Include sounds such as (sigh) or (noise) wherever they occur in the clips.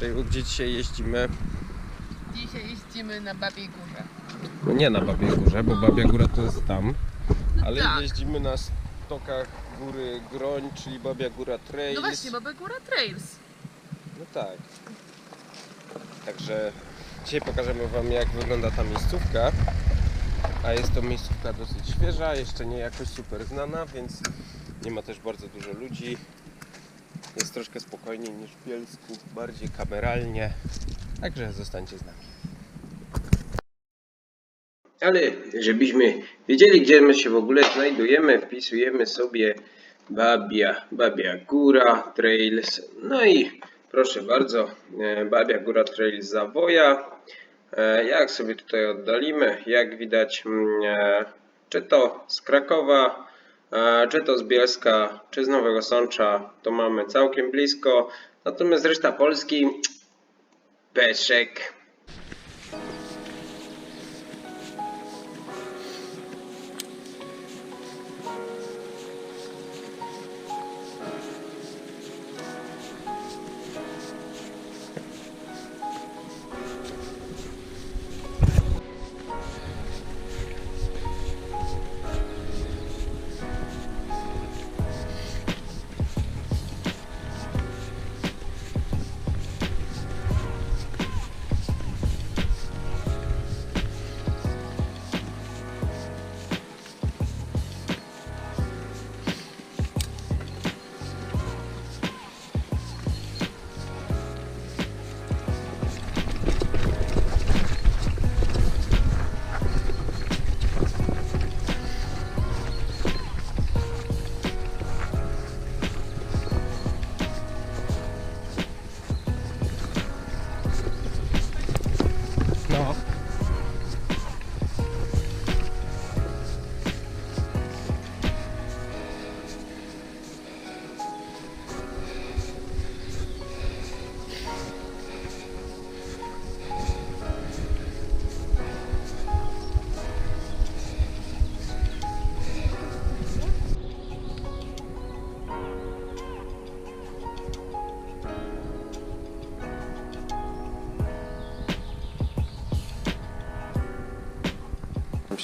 Trail, gdzie dzisiaj jeździmy. Dzisiaj jeździmy na Babiej Górze. No nie na Babiej Górze, bo Babia Góra to jest tam. Ale tak. jeździmy na stokach góry Groń, czyli Babia Góra Trails. No właśnie, Babia Góra Trails. No tak. Także dzisiaj pokażemy Wam jak wygląda ta miejscówka. A jest to miejscówka dosyć świeża, jeszcze nie jakoś super znana, więc nie ma też bardzo dużo ludzi. Jest troszkę spokojniej niż w Bielsku, bardziej kameralnie. Także zostańcie z nami. Ale żebyśmy wiedzieli, gdzie my się w ogóle znajdujemy, wpisujemy sobie Babia, Babia Góra Trails. No i proszę bardzo, e, Babia Góra Trails Zawoja. E, Jak sobie tutaj oddalimy, jak widać, mm, e, czy to z Krakowa, czy to z Bielska, czy z Nowego Sącza, to mamy całkiem blisko. Natomiast reszta Polski, Peszek.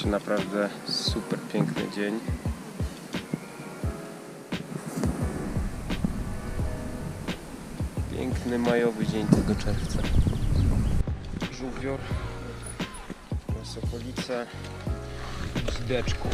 Się naprawdę super piękny dzień. Piękny majowy dzień tego czerwca. Żółwior, Sokolice, Zdeczku.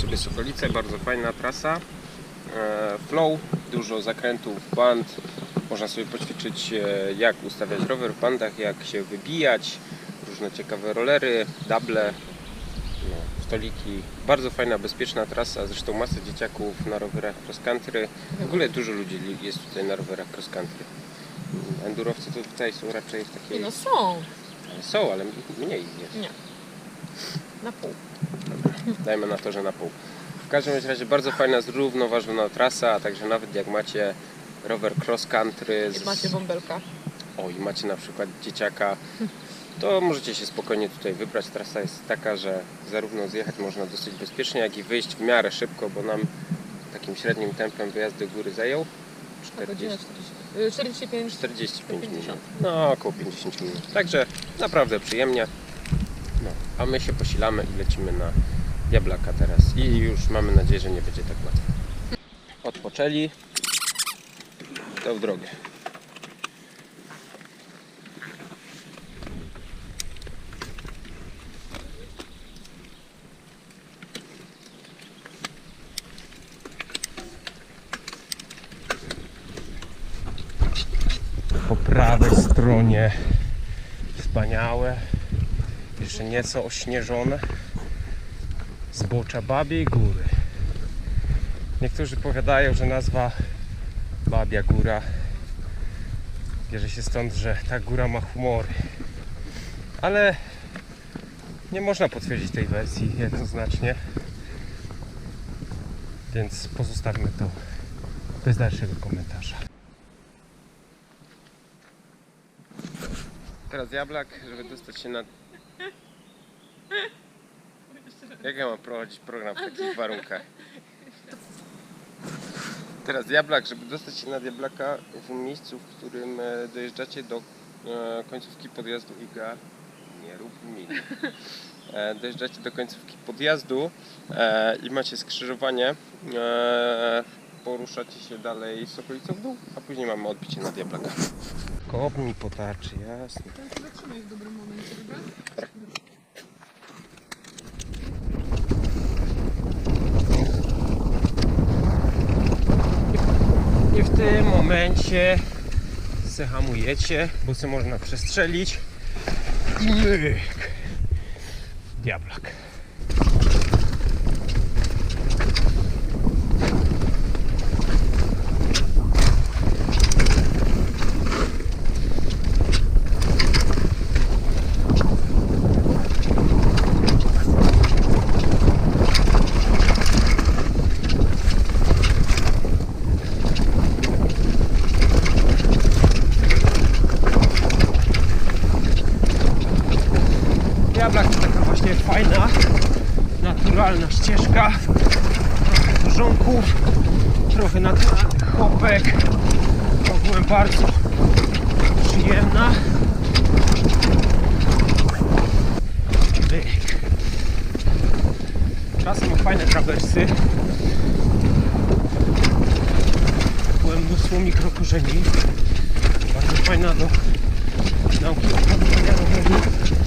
Sobie Sokolice, bardzo fajna trasa. E, Flow, dużo zakrętów, band. Można sobie poćwiczyć e, jak ustawiać rower w bandach, jak się wybijać. Różne ciekawe rollery, dable, no, stoliki. Bardzo fajna, bezpieczna trasa. Zresztą masę dzieciaków na rowerach cross country. W ogóle dużo ludzi jest tutaj na rowerach cross country. Endurowcy to tutaj są raczej w takiej... no są. Są, ale mniej jest. Nie. Na pół. Dajmy na to, że na pół. W każdym razie bardzo fajna, zrównoważona trasa, a także nawet jak macie rower cross country Jak macie bąbelka. o, i macie na przykład dzieciaka, to możecie się spokojnie tutaj wybrać. Trasa jest taka, że zarówno zjechać można dosyć bezpiecznie, jak i wyjść w miarę szybko, bo nam takim średnim tempem wyjazd do góry zajął Na godzinę 40, 40, y, 45. 45 minut. 50. No, około 50 minut. Także naprawdę przyjemnie. No, a my się posilamy i lecimy na Diablaka teraz. I już mamy nadzieję, że nie będzie tak łatwo. Odpoczęli. To w drogę. po prawej stronie wspaniałe, jeszcze nieco ośnieżone zbocza Babiej Góry. Niektórzy powiadają, że nazwa Babia Góra bierze się stąd, że ta góra ma humory. Ale nie można potwierdzić tej wersji jednoznacznie. Więc pozostawmy to bez dalszego komentarza. Teraz jablak, żeby dostać się na. Jak ja mam prowadzić program w takich warunkach? Teraz jablak, żeby dostać się nad jablaka w miejscu, w którym e, dojeżdżacie do e, końcówki podjazdu IGA. Nie rób mi. E, Dojeżdżacie do końcówki podjazdu i macie skrzyżowanie. Poruszacie się dalej z okolicą w dół, a później mamy odbicie nad jablaka. Kopnij po tarczy, jasne. Zatrzymaj w dobrym momencie, dobra? Tym momencie se hamujecie, bo se można przestrzelić i myk. Diablak to taka właśnie fajna, naturalna ścieżka. Trochę korzonków, trochę naturalnych chopek. Ogółem bardzo przyjemna. Myk. Czasem fajne trawersy. Byłem mnóstwo mikrokorzeni. Bardzo fajna do nauki opanowania roweru.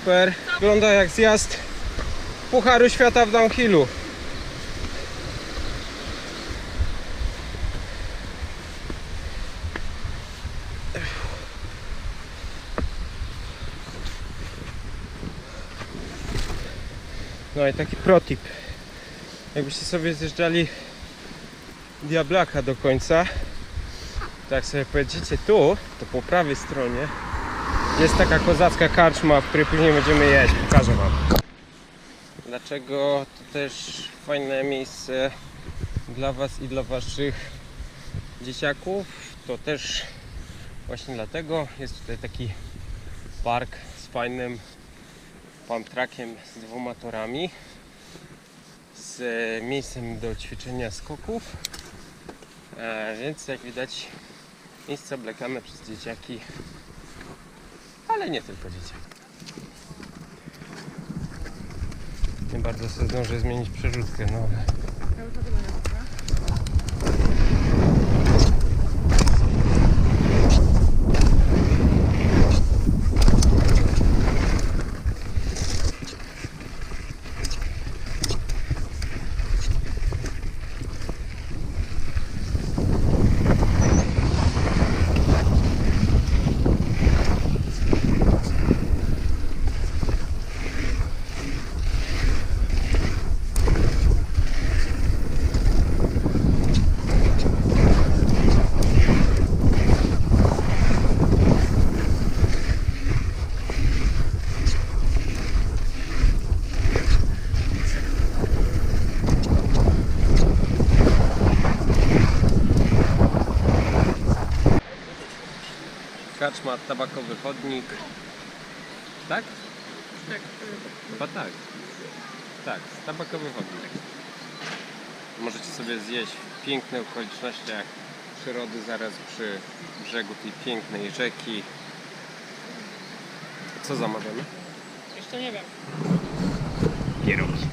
Super. Wygląda jak zjazd Pucharu Świata w downhillu. No i taki protip. Jakbyście sobie zjeżdżali Diablaka do końca, to jak sobie pojedziecie tu, to po prawej stronie jest taka kozacka karczma, w której później będziemy jeść. Pokażę Wam. Dlaczego to też fajne miejsce dla Was i dla Waszych dzieciaków? To też właśnie dlatego jest tutaj taki park z fajnym pump trackiem z dwoma torami z miejscem do ćwiczenia skoków e, więc jak widać miejsce oblekane przez dzieciaki ale nie tylko dzieciaki nie bardzo sobie zdążę zmienić przerzutkę no ale Kaczma, tabakowy chodnik. Tak? Tak. Chyba tak. Tak, tabakowy chodnik. Możecie sobie zjeść w pięknych okolicznościach przyrody zaraz przy brzegu tej pięknej rzeki. Co zamawiamy? Jeszcze nie wiem. Pierogi.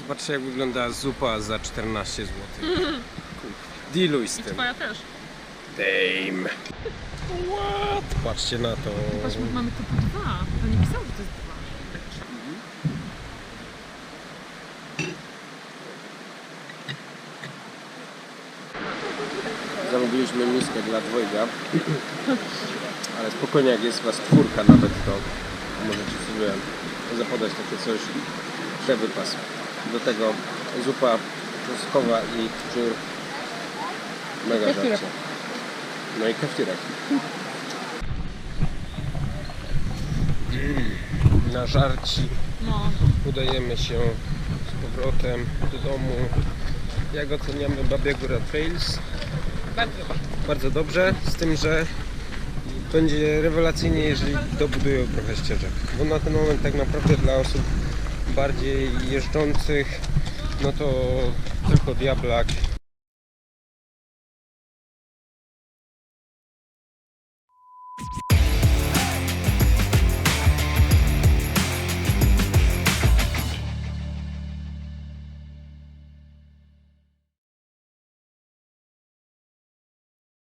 Zobaczcie jak wygląda zupa za 14 zł. (laughs) Diluj z I tym. twoja też. Dame. What? Patrzcie na to. My mamy tu po dwa. To nie pisało, że to jest dwa. Zamówiliśmy miskę dla dwojga. Ale spokojnie, jak jest was czwórka nawet, to możecie sobie zapodać takie coś przewypas. Do tego zupa czosnkowa i czur. Mega żarcie. No i kefirek. Na żarci No. udajemy się z powrotem do domu. Jak oceniamy Babia Góra Trails? Bardzo. Bardzo dobrze, z tym, że będzie rewelacyjnie, jeżeli dobudują trochę ścieżek. Bo na ten moment tak naprawdę dla osób bardziej jeżdżących, no to tylko Diablak